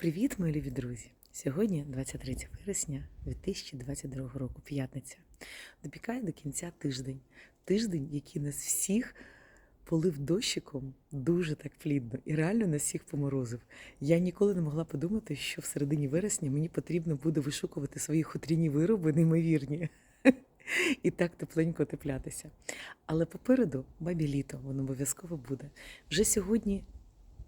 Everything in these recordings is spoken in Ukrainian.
Привіт, мої любі друзі! Сьогодні 23 вересня 2022 року, п'ятниця. Добікає до кінця тиждень. Тиждень, який нас всіх полив дощиком дуже так плідно і реально нас всіх поморозив. Я ніколи не могла подумати, що в середині вересня мені потрібно буде вишукувати свої хутряні вироби, неймовірні. І так тепленько теплятися. Але попереду бабі літо, воно обов'язково буде. Вже сьогодні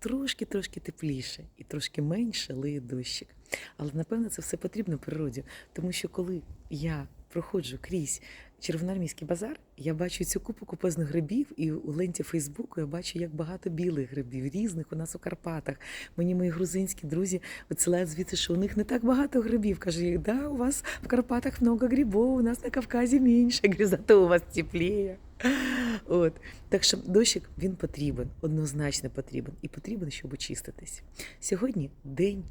трошки-трошки тепліше і трошки менше лиє дощик. Але напевно це все потрібно природі, тому що коли я проходжу крізь червоноармійський базар, я бачу цю купу купезних грибів, і у ленті Фейсбуку я бачу, як багато білих грибів, різних у нас у Карпатах. Мені мої грузинські друзі відсилають звідси, що у них не так багато грибів. Каже, да, у вас в Карпатах много грибов, у нас на Кавказі менше. Говорю, зато у вас тепліє. От. Так що дощик він потрібен, однозначно потрібен. І потрібен, щоб очиститись. Сьогодні день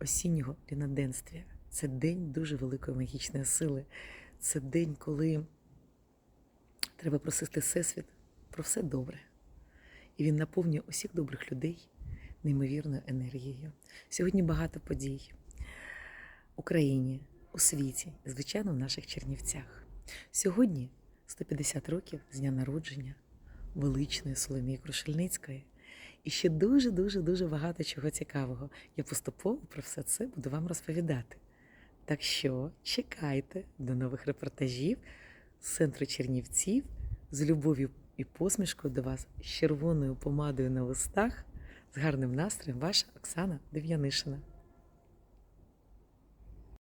осіннього ріноденствія. Це день дуже великої магічної сили. Це день, коли треба просити Всесвіт про все добре. І він наповнює усіх добрих людей неймовірною енергією. Сьогодні багато подій в Україні, у світі, звичайно, в наших Чернівцях. Сьогодні 150 років з дня народження величної Соломії Крушельницької. І ще дуже, дуже, дуже багато чого цікавого. Я поступово про все це буду вам розповідати. Так що чекайте до нових репортажів з центру Чернівців з любов'ю і посмішкою до вас, з червоною помадою на устах, з гарним настроєм, ваша Оксана Дев'янишина.